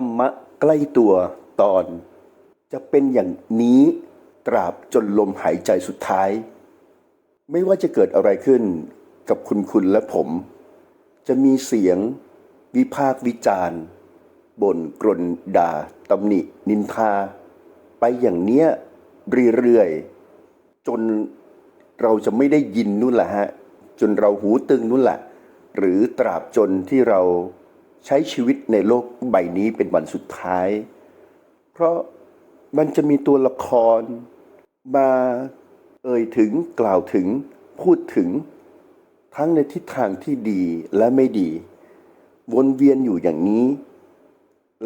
ธรรมะใกล้ตัวตอน จะเป็นอย่างนี้ตราบจนลมหายใจสุดท้าย ไม่ว่าจะเกิดอะไรขึ้นกับคุณคุณและผม จะมีเสียง วิพากวิจารณ์บ่นกรนด่าตำหนิ นินทา ไปอย่างเนี้ยเรื่อยๆจนเราจะไม่ได้ยินนู่นแหละฮะ จนเราหูตึงนู่นแหละ หรือตราบจนที่เรา ใช้ชีวิตในโลกใบนี้เป็นวันสุดท้าย เพราะมันจะมีตัวละครมาเอ่ยถึงกล่าวถึงพูดถึงทั้งในทิศทางที่ดีและไม่ดี วนเวียนอยู่อย่างนี้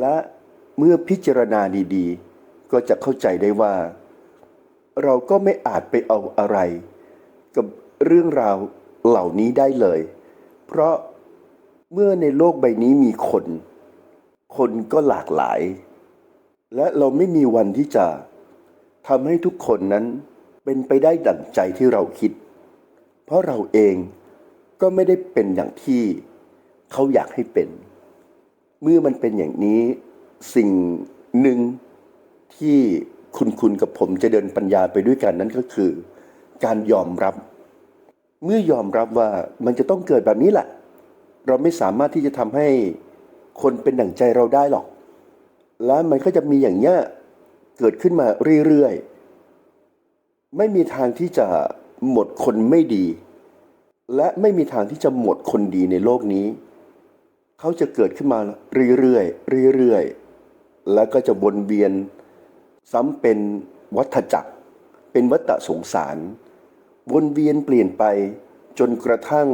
และเมื่อพิจารณาดีๆ ก็จะเข้าใจได้ว่า เราก็ไม่อาจไปเอาอะไร กับเรื่องราวเหล่านี้ได้เลย เพราะ เมื่อในโลกใบนี้มีคน คนก็หลากหลาย และเราไม่มีวันที่จะทำให้ทุกคนนั้นเป็นไปได้ดั่งใจที่เราคิด เพราะเราเองก็ไม่ได้เป็นอย่างที่เขาอยากให้เป็น เมื่อมันเป็นอย่างนี้สิ่งหนึ่งที่คุณคุณกับผมจะเดินปัญญาไปด้วยกันนั้นก็คือ การยอมรับ เมื่อยอมรับว่ามันจะต้องเกิดแบบนี้แหละ เราไม่สามารถที่จะทำให้คนเป็นดั่งใจเราได้หรอก และมันก็จะมีอย่างเนี้ยเกิดขึ้นมาเรื่อยๆ ไม่มีทางที่จะหมดคนไม่ดี และไม่มีทางที่จะหมดคนดีในโลกนี้ เขาจะเกิดขึ้นมาเรื่อยๆเรื่อยๆ แล้วก็จะวนเวียน ซ้ำเป็นวัฏจักร เป็นวัฏสงสาร วนเวียนเปลี่ยนไปจนกระทั่ง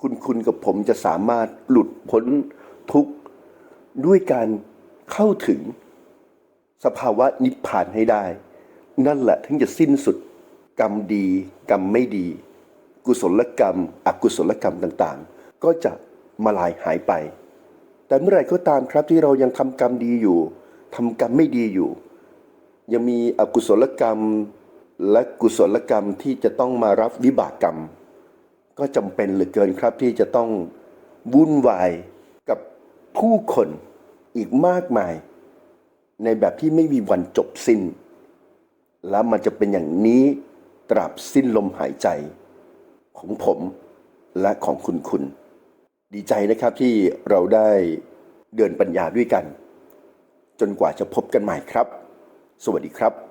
คุณคุณกับผมจะสามารถหลุดพ้นทุกข์ด้วยการเข้าถึงสภาวะนิพพานให้ได้ นั่นแหละถึงจะสิ้นสุดกรรมดี กรรมไม่ดี กุศลกรรม อกุศลกรรมต่างๆ ก็จะมาลายหายไป แต่เมื่อไหร่ก็ตามครับที่เรายังทำกรรมดีอยู่ทำกรรมไม่ดีอยู่ ยังมีอกุศลกรรมและกุศลกรรมที่จะต้องมารับวิบากกรรม ก็จำเป็นเหลือเกินครับที่จะต้องวุ่นวายกับผู้คนอีกมากมาย ในแบบที่ไม่มีวันจบสิ้น และมันจะเป็นอย่างนี้ตราบสิ้นลมหายใจ ของผมและของคุณคุณ ดีใจนะครับที่เราได้เดินปัญญาด้วยกัน จนกว่าจะพบกันใหม่ครับ สวัสดีครับ